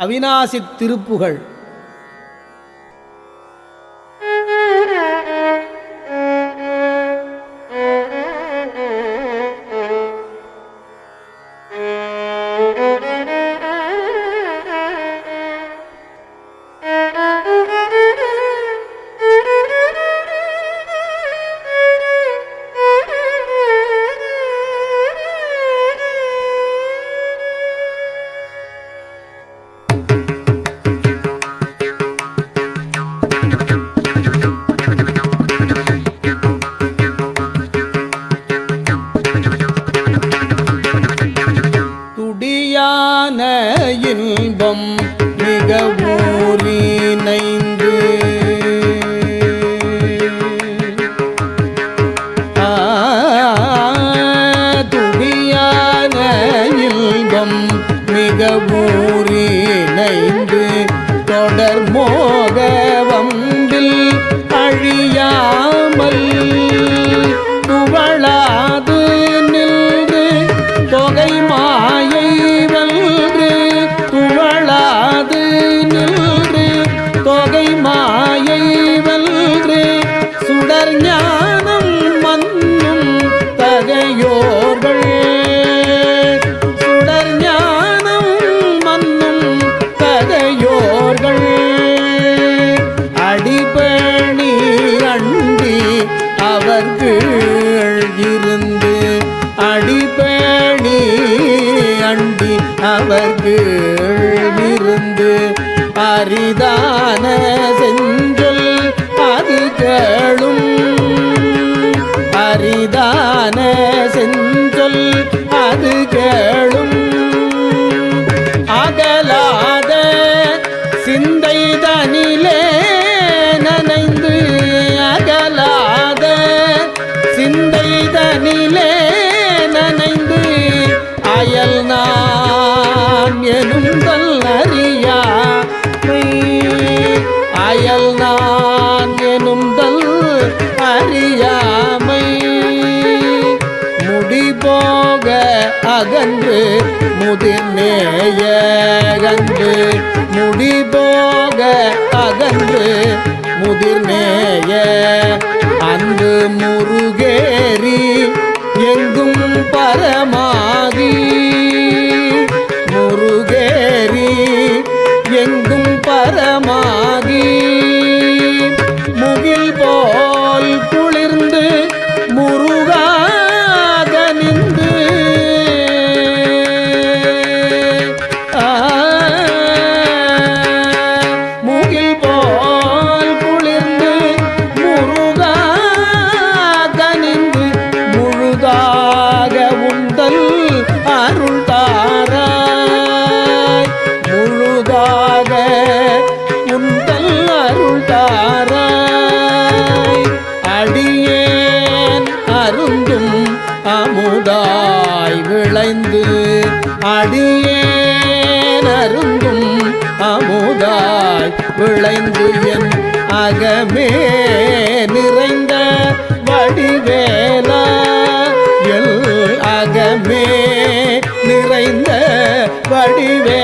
அவிநாசி திருப்புகழ் மோகம் மிக ஊறினைந்து தொடர் மோக வம்பில் அழியாமல் அவர்கள் இருந்து அடிபேணி அண்டி அவர்கள் இருந்து அரிதான செஞ்ச நான் அறியாமை அயல் நான் எனும் அறியாமை முடி அகன்று முதிர்நேயகன்று முடிபோக அகன்று அமுதாய் விளைந்து அடியேன் அமுதாய் விளைந்து என் அகமே நிறைந்த வடிவேலா. எல் அகமே நிறைந்த வடிவே